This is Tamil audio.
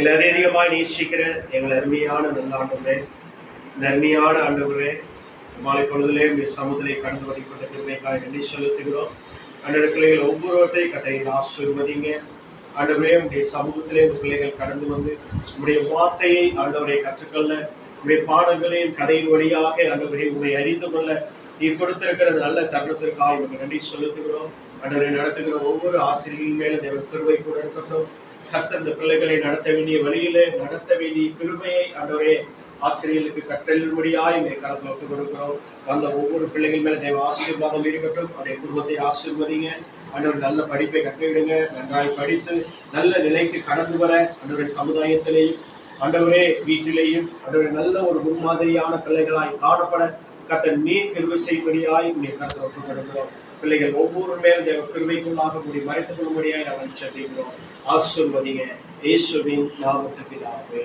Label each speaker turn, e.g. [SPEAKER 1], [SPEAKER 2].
[SPEAKER 1] எங்களை அதிகமாக நேசிக்கிற எங்கள் அருமையான நல்ல நன்மையான இந்த ஆண்டவரே மாலை பொழுதிலே உடைய சமுதிரை கடந்து வழிபட்ட திருமைக்காக நன்றி செலுத்துகிறோம். அன்றைய பிள்ளைகள் ஒவ்வொருவற்றையும் கட்டையில் ஆசிர்வதிங்க. ஆண்டவரே உடைய சமூகத்திலே உங்கள் பிள்ளைகள் கடந்து வந்து உடைய வார்த்தையை ஆண்டவரை கற்றுக்கொள்ள உடைய பாடல்களின் கதையின் வழியாக ஆண்டவரை உங்களை அறிந்து கொள்ள நீ கொடுத்திருக்கிற நல்ல தருணத்திற்காக உங்களுக்கு நன்றி செலுத்துகிறோம். ஆண்டவரை நடத்துகிற ஒவ்வொரு ஆசிரியர்கள் மேலும் தேவன் கிருபை கூட இருக்கட்டும். கர்த்தர் இந்த பிள்ளைகளை நடத்த வேண்டிய வழியிலே நடத்த வேண்டிய பெருமையை அன்றவரே ஆசிரியர்களுக்கு கற்றலும்படியாய் இந்த காலத்தில் ஒட்டுக் கொடுக்கிறோம். வந்த ஒவ்வொரு பிள்ளைகள் மேலே தேவ ஆசீர்வாதம் இருக்கட்டும். அதே குடும்பத்தை ஆசீர்வதிங்க. அன்றவர் நல்ல படிப்பை கற்றுவிடுங்க நன்றாய் படித்து நல்ல நிலைக்கு கடந்து வர ஆண்டவருடைய சமுதாயத்திலேயும் ஆண்டவரே வீட்டிலேயும் ஆண்டவரே நல்ல ஒரு முன்மாதிரியான பிள்ளைகளாய் காணப்பட கத்தன் நீர் கிருபை செய்யும்படியாய் உடைய கருத்து ஒப்புக் கொடுக்கிறோம். பிள்ளைகள் ஒவ்வொரு மேல் தேவ கிருமைக்குள்ளாக முடி மறைத்துக் கொள்ளும்படியாய் நாங்கள் செல்கிறோம் ஆசிர்வதிங்க. இயேசுவின் நாமத்துக்கு பிதாவே.